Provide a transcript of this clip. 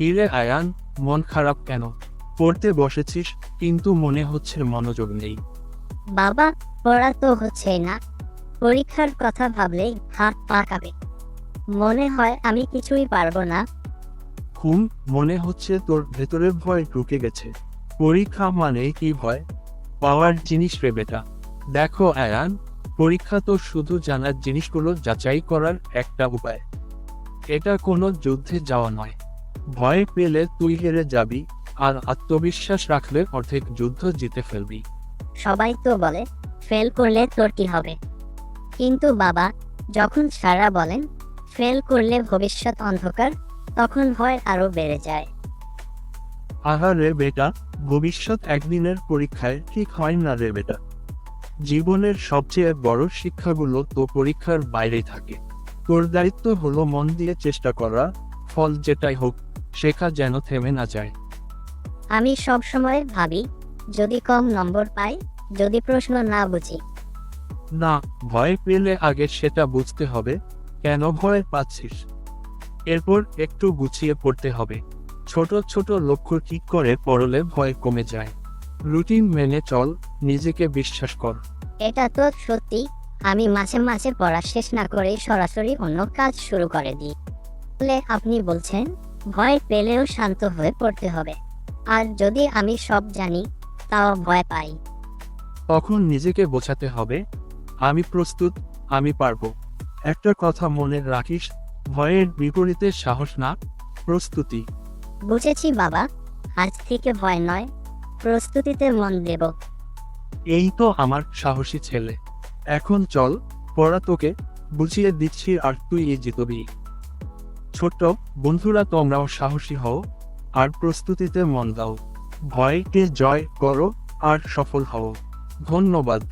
কিরে আয়ান মন খারাপ কেন? পড়তে বসেছিস কিন্তু মনে হচ্ছে মনোযোগ নেই। বাবা পড়া তো হচ্ছেই না। পরীক্ষার কথা ভাবলেই হাত পা কাঁপে মনে হয় আমি কিছুই পারব না। ঘুম মনে হচ্ছে তোর ভেতরের ভয় ঢুকে গেছে। পরীক্ষা মানে কি ভয়? পাওয়ার জিনিস রে বেটা। দেখো আয়ান পরীক্ষা তো শুধু জানার জিনিসগুলো যাচাই করার একটা উপায়। এটা কোনো যুদ্ধে যাওয়া নয়। ভয় পেলে তুই হেরে যাবি আর আত্মবিশ্বাস রাখলে অর্ধেক যুদ্ধ জিতে ফেলবি। সবাই তো বলে ফেল করলে তোর কি হবে? কিন্তু বাবা যখন সারা বলেন ফেল করলে ভবিষ্যৎ অন্ধকার তখন ভয় আরও বেড়ে যায়। আহারে বেটা ভবিষ্যৎ একদিনের পরীক্ষায় ঠিক হয় না রে বেটা। জীবনের সবচেয়ে বড় শিক্ষাগুলো তো পরীক্ষার বাইরে থাকে। তোর দায়িত্ব হলো মন দিয়ে চেষ্টা করা ফল যেটাই হোক। শেখা যেন থেমে না যায়। আমি সব সময় ভাবি যদি কম নম্বর পাই যদি প্রশ্ন না বুঝি। না ভয় পেলে আগে সেটা বুঝতে হবে কেন ভয় পাচ্ছিস? এরপর একটু গুছিয়ে পড়তে হবে। ছোট ছোট লক্ষ্য ঠিক করে পড়লে ভয় কমে যায়। রুটিন মেনে চল নিজেকে বিশ্বাস কর। এটা তো সত্যি আমি মাঝে মাঝে পড়া শেষ না করে সরাসরি অন্য কাজ শুরু করে দিই। আপনি বলছেন? ভয় পেলেও শান্ত হয়ে পড়তে হবে। আর যদি আমি সব জানি তাও ভয় পাই। তখন নিজেকে বোঝাতে হবে আমি প্রস্তুত আমি পারব। একটা কথা মনে রাখিস ভয়ের বিপরীতে সাহস না প্রস্তুতি। বুঝেছি বাবা আজ থেকে ভয় নয় প্রস্তুতিতে মন দেব। এই তো আমার সাহসী ছেলে। এখন চল পড়া তোকে বুঝিয়ে দিচ্ছি আর তুই জিতবি। ছোট্ট, বন্ধুরা তোমরাও সাহসী হও, আর প্রস্তুতিতে মন দাও। ভয়কে জয় করো, আর সফল হও। ধন্যবাদ।